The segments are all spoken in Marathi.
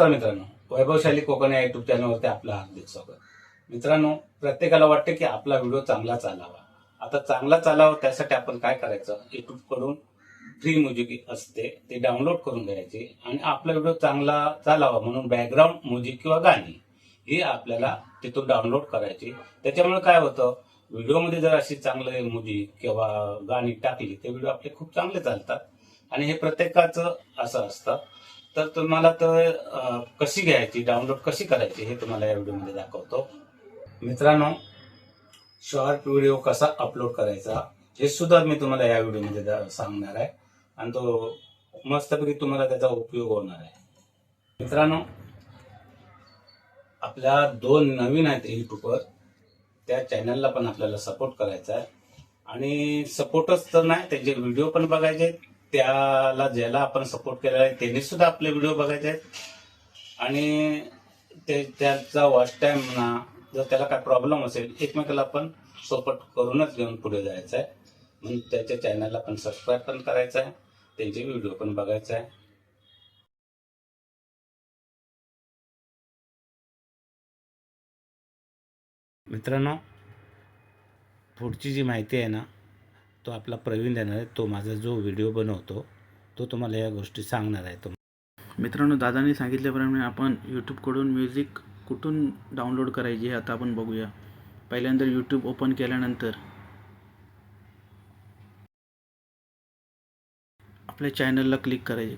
नमस्कार मित्रांनो. वैभवशाली कोकण या युट्यूब चॅनलवरती आपलं हार्दिक स्वागत. मित्रांनो प्रत्येकाला वाटतं की आपला व्हिडिओ चांगला चालावा. आता चांगला चालावा त्यासाठी आपण काय करायचं? युट्यूबकडून फ्री म्युझिक असते ते डाउनलोड करून घ्यायचे आणि आपला व्हिडिओ चांगला चालावा म्हणून बॅकग्राऊंड म्युझिक किंवा गाणी ही आपल्याला तिथून डाउनलोड करायची. त्याच्यामुळे काय होतं? व्हिडिओमध्ये जर अशी चांगले म्युझिक किंवा गाणी टाकली ते व्हिडिओ आपले खूप चांगले चालतात. आणि हे प्रत्येकाचं असं असतं. तर तुम्हाला तर कशी घ्यायची? डाउनलोड कशी करायची हे तुम्हाला या व्हिडिओमध्ये दाखवतो. मित्रांनो शॉर्ट व्हिडिओ कसा अपलोड करायचा हे सुद्धा मी तुम्हाला या व्हिडिओमध्ये दा- सांगणार आहे. आणि तो मस्तपैकी तुम्हाला त्याचा उपयोग होणार आहे. मित्रांनो आपल्या दोन नवीन आहेत युट्यूबवर. त्या चॅनलला पण आपल्याला सपोर्ट करायचा आहे. आणि सपोर्टच तर नाही त्याचे व्हिडिओ पण बघायचे आहेत. त्याला ज्याला आपण सपोर्ट केलेला आहे त्यांनी सुद्धा आपले व्हिडिओ बघायचे आहेत. आणि ते त्याचा वॉच टाईम म्हणा जर त्याला काय प्रॉब्लेम असेल एकमेकाला आपण सपोर्ट करूनच घेऊन पुढे जायचं आहे म्हणून त्याच्या चॅनलला पण सबस्क्राईब पण करायचं आहे त्यांचे व्हिडिओ पण बघायचा आहे मित्रांनो पुढची जी माहिती आहे ना तो आपला प्रवीण देणार आहे. तो माझा जो व्हिडिओ बनवतो तो तुम्हाला या गोष्टी सांगणार आहे तो. मित्रांनो दादांनी सांगितल्याप्रमाणे आपण यूट्यूबकडून म्युझिक कुठून डाउनलोड करायची हे आता आपण बघूया. पहिल्यांदा यूट्यूब ओपन केल्यानंतर आपल्या चॅनलला क्लिक करायचे.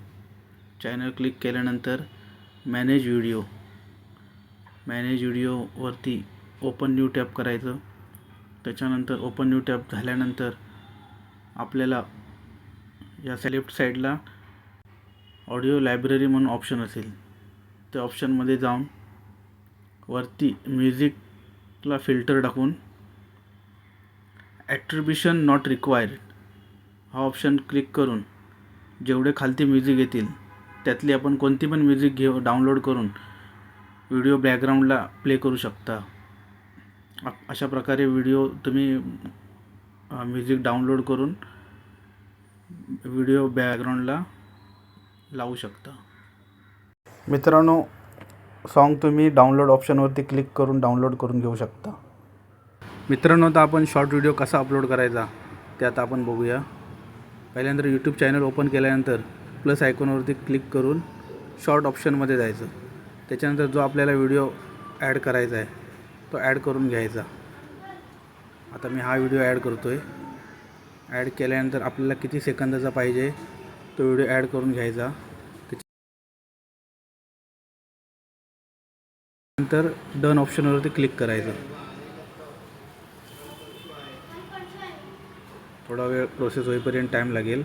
चॅनल क्लिक केल्यानंतर मॅनेज व्हिडिओ मॅनेज व्हिडिओवरती ओपन न्यू टॅप करायचं. त्याच्यानंतर ओपन न्यू टॅप झाल्यानंतर आपल्याला या लेफ्ट साईडला ऑडिओ लायब्ररी म्हणून ऑप्शन असेल. त्या ऑप्शनमध्ये जाऊन वरती म्युझिकला फिल्टर टाकून ॲट्रिब्युशन नॉट रिक्वायर्ड हा ऑप्शन क्लिक करून जेवढे खालती म्युझिक येतील त्यातली आपण कोणती पण म्युझिक घेऊ डाउनलोड करून व्हिडिओ बॅकग्राऊंडला प्ले करू शकता. अशा प्रकारे व्हिडिओ तुम्ही म्युझिक डाउनलोड करून व्हिडिओ बॅकग्राऊंडला लावू शकता. मित्रांनो सॉन्ग तुम्ही डाउनलोड ऑप्शनवरती क्लिक करून डाउनलोड करून घेऊ शकता. मित्रांनो आता आपण शॉर्ट व्हिडिओ कसा अपलोड करायचा ते आता आपण बघूया. पहिल्यांदा यूट्यूब चॅनल ओपन केल्यानंतर प्लस आयकॉनवरती क्लिक करून शॉर्ट ऑप्शनमध्ये जायचं. त्याच्यानंतर जो आपल्याला व्हिडिओ ॲड करायचा आहे तो ॲड करून घ्यायचा. आता मी हा व्हिडिओ ॲड करतो आहे ॲड केल्यानंतर आपल्याला किती सेकंदाचा पाहिजे तो व्हिडिओ ॲड करून घ्यायचा. नंतर डन ऑप्शनवरती क्लिक करायचं. थोडा वेळ प्रोसेस होईपर्यंत टाईम लागेल.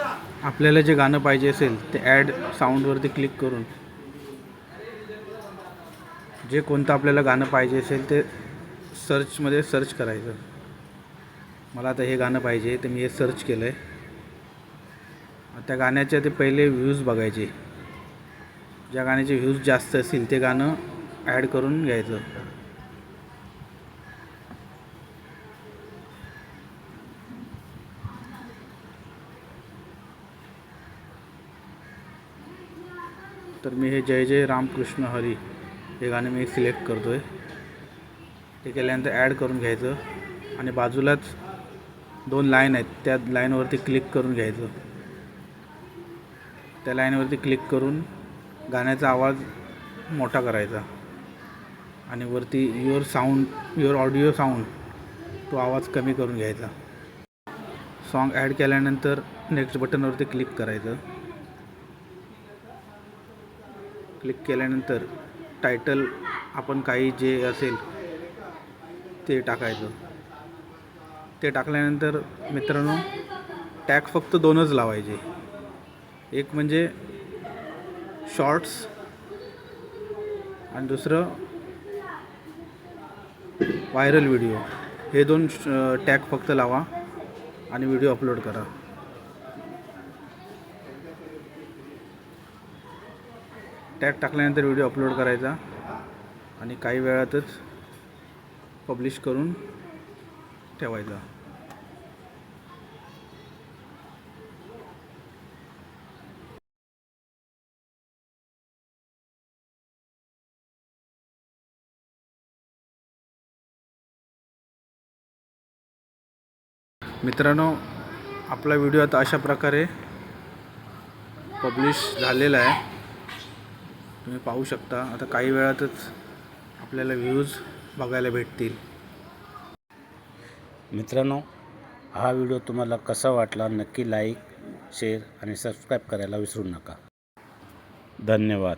आपल्याला जे गाणं पाहिजे असेल ते ॲड साऊंडवरती क्लिक करून. जे कोणतं आपल्याला गाणं पाहिजे असेल ते सर्चमध्ये सर्च करायचं. मला आता हे गाणं पाहिजे तर मी हे सर्च केलं आहे त्या गाण्याचे ते पहिले व्ह्यूज बघायचे. ज्या गाण्याचे व्ह्यूज जास्त असतील ते गाणं ॲड करून घ्यायचं. तर मी हे जय जय रामकृष्ण हरी हे गाणं मी सिलेक्ट करतो आहे ते केल्यानंतर ॲड करून घ्यायचं आणि बाजूलाच दोन लाईन आहेत त्या लाईनवरती क्लिक करून घ्यायचं. त्या लाईनवरती क्लिक करून गाण्याचा आवाज मोठा करायचा आणि वरती your sound your audio sound तो आवाज कमी करून घ्यायचा. सॉन्ग ॲड केल्यानंतर नेक्स्ट बटनवरती क्लिक करायचं. क्लिक केल्यानंतर टायटल आपण काही जे असेल ते टाकायचं. ते टाकल्यानंतर मित्रांनो टॅग फक्त दोनच लावायचे. एक म्हणजे शॉर्ट्स आणि दुसरं व्हायरल व्हिडिओ हे दोन टॅग फक्त लावा आणि व्हिडिओ अपलोड करा. टॅग टाकल्यानंतर व्हिडिओ अपलोड करायचा आणि काही वेळातच पब्लिश करून ठेवायचा. मित्रांनो आपला व्हिडिओ आता अशा प्रकारे पब्लिश झालेला आहे. तुम्ही पाहू शकता. आता काही वेळातच आपल्याला व्ह्यूज बघायला भेटतील. मित्रांनो हा व्हिडिओ तुम्हाला कसा वाटला नक्की लाईक शेअर आणि सबस्क्राईब करायला विसरू नका. धन्यवाद.